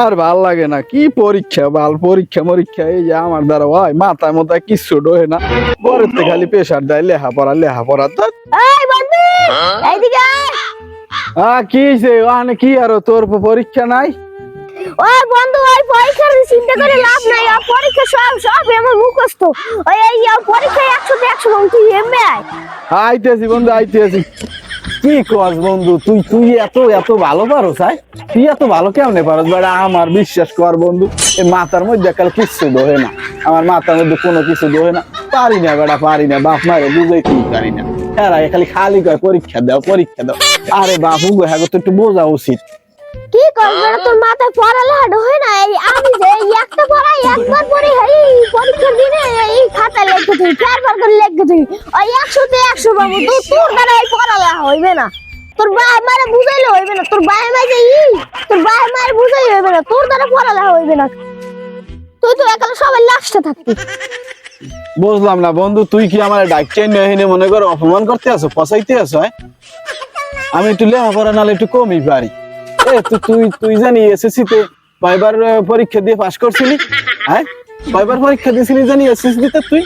আর ভালো লাগে না কি পরীক্ষা ভালো পরীক্ষা মরীক্ষা এই যে আমার দ্বারা হয় মাথায় মাথায় কিচ্ছু ডোহে না। থেকে খালি প্রেশার দেয় লেহা পড়া লেহা পড়া তো কি সে ওখানে কি আর তোর পরীক্ষা নাই? ওই বন্ধু ওই পরীক্ষার চিন্তা করে লাভ নাই আর পরীক্ষা সব সব আমার মুখস্থ। ওই এই আর একশো একশো তুই এমনি আয়। আইতেছি বন্ধু আইতেছি। কি কস বন্ধু, তুই তুই এত এত ভালো পারো সাই তুই এত ভালো কেমনে পারস বেড়া, আমার বিশ্বাস কর বন্ধু, এই মাথার মধ্যে কাল কিচ্ছু দোহে না। আমার মাথার মধ্যে কোনো কিছু দোহে না। পারি না বেড়া, পারি না, বাপ মারে বুঝাই তুই পারি না। হ্যাঁ খালি খালি কয়, পরীক্ষা দাও পরীক্ষা দাও। আরে বাপু গো হ্যাঁ তো একটু বোঝা উচিত। কি করবে তোর মাথায় পড়ালেখা হয় না? আমি যে একটা পড়াই, একবার পড়ি এই পরীক্ষার দিনে এই খাতা তুই চারবার করে লিখে তুই ওই একশো তে একশো বাবু তো তোর দ্বারা এই পড়ালেখা হইবে না। তোর বাই মারে বুঝাইলে হইবে না তোর বাই মারে ই তোর বাই মারে বুঝাই হইবে না তোর দ্বারা পড়ালেখা হইবে না। তুই তো একালে সবাই লাস্টে থাকবি বুঝলাম না বন্ধু তুই কি আমার ডাক্তার নিয়ে এনে মনে করো অপমান করতে আছো ফসাইতে আছো হ্যাঁ? আমি একটু লেখাপড়া নাহলে একটু কমই পারি। এ তুই তুই তুই জানি এসএসসি তে কয়বার পরীক্ষা দিয়ে পাশ করছিলি হ্যাঁ? কয়বার পরীক্ষা দিছিলি জানি এসএসসি তে তুই?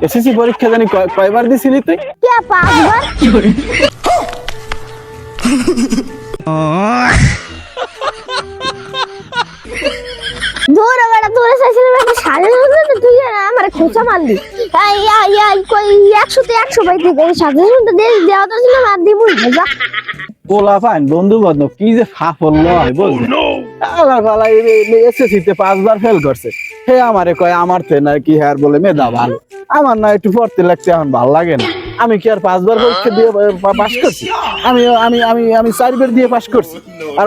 এসএসসি পরীক্ষা জানি কয়- কয়বার দিছিলি তুই? কে, পাঁচবার? সাড়ে একশো পাইতে শুনতে দেওয়া তো ছিল পোলা পাইন বন্ধু বান্ধব কি যে ফাফল লয় বুঝলি? আল্লাহ ফালা এসএসসি তে পাঁচবার ফেল করছে। হে আমারে কয় আমার তে না কি হ্যার বলে মেধা ভালো। আমার না একটু পড়তে লাগতে এখন ভালো লাগে না। আমি কি আর পাঁচবার পরীক্ষা দিয়ে পাস করছি? আমি আমি আমি আমি চারবার দিয়ে পাস করছি। আর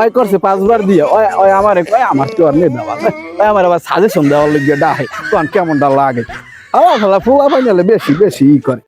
ওই করছে পাঁচবার দিয়ে। ওই ওই আমারে কয় আমার তো আর মেধা ভালো ওই আমার আবার সাজেশন দেওয়ার লিগে ডাহে তখন কেমনটা লাগে? আমার ফালা ফুলা পাইনালে বেশি বেশি ই করে।